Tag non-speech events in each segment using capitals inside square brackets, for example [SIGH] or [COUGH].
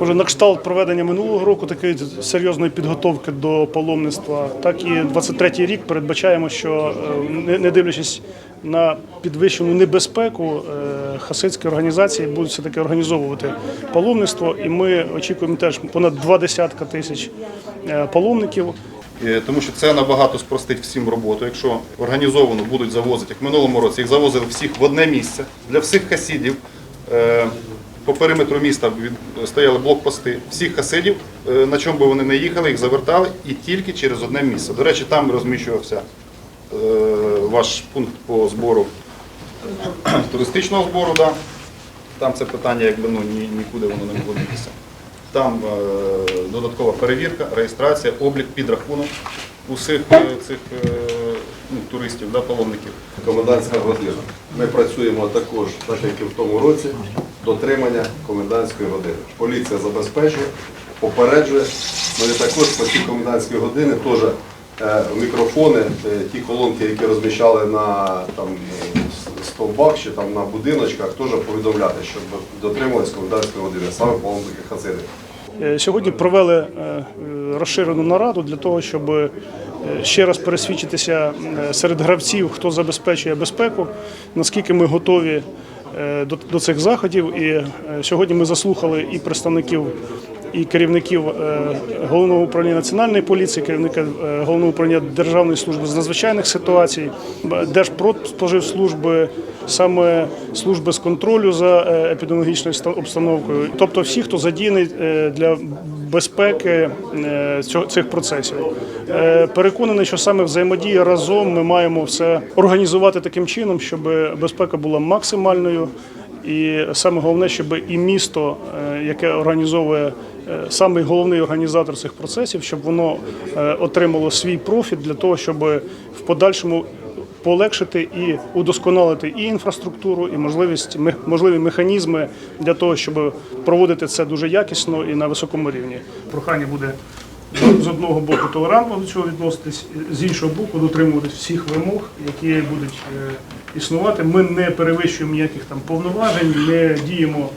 Може, на кшталт проведення минулого року такої серйозної підготовки до паломництва, так і 23-й рік передбачаємо, що е, не- дивлячись на підвищену небезпеку, е, хасидські організації будуть все таки організовувати паломництво, і ми очікуємо теж понад два десятка тисяч е, паломників. Тому що це набагато спростить всім роботу. Якщо організовано будуть завозити, як минулому році, їх завозили всіх в одне місце для всіх хасидів. По периметру міста стояли блокпости всіх хасидів, е, на чому би вони не їхали, їх завертали і тільки через одне місце. До речі, там розміщувався е, ваш пункт по збору [CLEARS THROAT] туристичного збору. Да. Там це питання якби ну ні, нікуди воно не могло дітися. Там е, додаткова перевірка, реєстрація, облік, підрахунок усіх цих ну, туристів, да, паломників. Комендантська година. Ми працюємо також, так як і в тому році, дотримання комендантської години. Поліція забезпечує, попереджує. Ми також по цій комендантській години теж е, мікрофони, е, ті колонки, які розміщали на там, стовбах чи там, на будиночках, теж повідомляти, щоб дотримувалися комендантської години, саме паломники хасиди. Е, Сьогодні провели розширену нараду для того, щоб ще раз пересвідчитися серед гравців, хто забезпечує безпеку, наскільки ми готові е, до, до цих заходів. І е, сьогодні ми заслухали і представників. І керівників е, головного управління національної поліції, керівника е, головного управління Державної служби з надзвичайних ситуацій, Держпродспоживслужби, саме служби з контролю за е, епідеміологічною обстановкою, тобто всі, хто задіяний для безпеки цих процесів. Переконаний, що саме взаємодія разом ми маємо все організувати таким чином, щоб безпека була максимальною. І саме головне, щоб і місто, е, яке організовує е, самий головний організатор цих процесів, щоб воно е, отримало свій профіт для того, щоб в подальшому полегшити і удосконалити і інфраструктуру, і можливість можливі механізми для того, щоб проводити це дуже якісно і на високому рівні. Прохання буде з одного боку толерантно до цього відноситись, з іншого боку дотримуватись всіх вимог, які будуть е, існувати. Ми не перевищуємо ніяких там повноважень, не діємо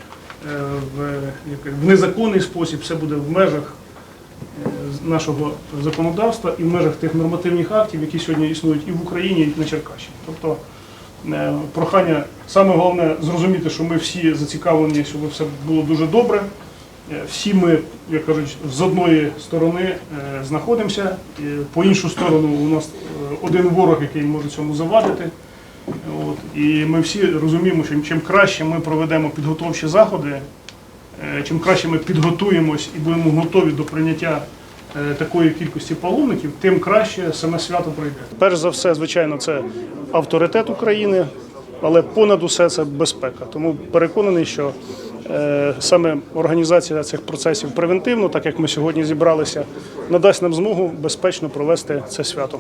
е, в, незаконний спосіб, все буде в межах е, нашого законодавства і в межах тих нормативних актів, які сьогодні існують і в Україні, і на Черкащині. Тобто прохання, саме головне зрозуміти, що ми всі зацікавлені, щоб все було дуже добре. Е, Всі ми, як кажуть, з одної сторони е, знаходимося, по іншу сторону у нас е, один ворог, який може цьому завадити. От, і ми всі розуміємо, що чим краще ми проведемо підготовчі заходи, чим краще ми підготуємось і будемо готові до прийняття такої кількості паломників, тим краще саме свято пройде. Перш за все, звичайно, це авторитет України, але понад усе це безпека. Тому переконаний, що саме організація цих процесів превентивно, так як ми сьогодні зібралися, надасть нам змогу безпечно провести це свято.